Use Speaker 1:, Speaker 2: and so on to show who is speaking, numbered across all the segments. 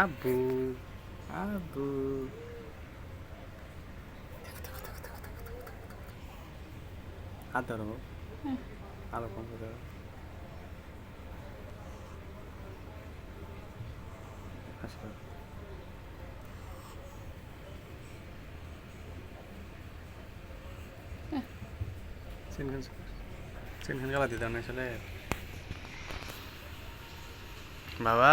Speaker 1: আব্বু আব্বু হাত ধরো আলো কম করে দাও। আসো। চিনখান চিনখান গেলা দিতাম না আসলে বাবা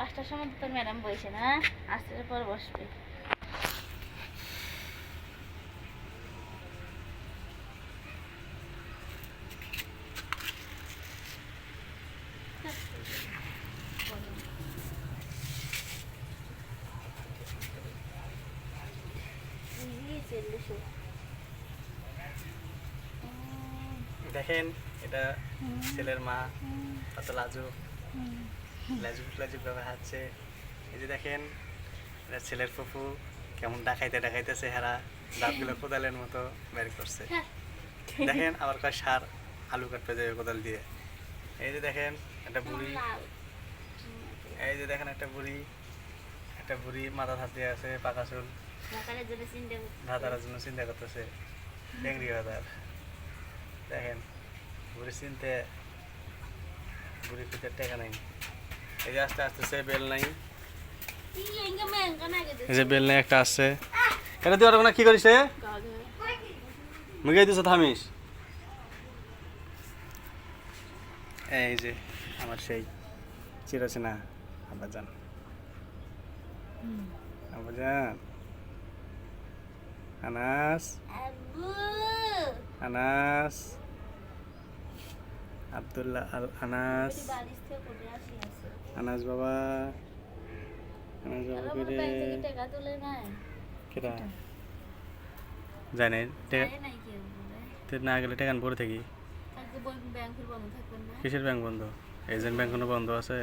Speaker 2: পাঁচটার সময় তো তোর ম্যাডাম বসে না আসতে পর বসবে।
Speaker 1: দেখেন এটা ছেলের মা কত লাজুক। লাজুক লাজুক ভাবে হাঁটছে। এই যে দেখেন এটা ছেলের ফুফু কেমন ডাকাইতে ডাকাইতেছে হেরা দাঁতগুলো কোদালের মতো বের করছে।
Speaker 2: হ্যাঁ।
Speaker 1: দেখেন আবার কয় সার আলু কাটতে যাবে কোদাল দিয়ে। এই যে দেখেন একটা বুড়ি। এই যে দেখেন একটা বুড়ি। একটা বুড়ি মাথা হাত আছে পাকা চুল।
Speaker 2: সকালের জন্য চিন্তা
Speaker 1: ভাতার জন্য চিন্তা করতেছে ডেংরি ভাতার দেখেন বুড়ি চিনতে বুড়ি পিঠে টেকা নাই। এই যে আস্তে আস্তে সে বেল নাই। এই যে বেল নাই একটা আসছে এটা দিয়ে ওরা কি করিস। মুগে দিছ থামিস। এই যে আমার সেই চিরচেনা আব্বাজান। আব্বাজান। আনাস। আনাস। আব্দুল্লাহ আল আনাস আনাস বাবা আনাজ বাবা
Speaker 2: করে? টাকা তুলে নাই
Speaker 1: কেটা? জানি
Speaker 2: জানে নাই
Speaker 1: না গেলে টাকান পরে থাকি। কিসের ব্যাংক বন্ধ? এজেন্ট ব্যাংক কোনো বন্ধ আছে?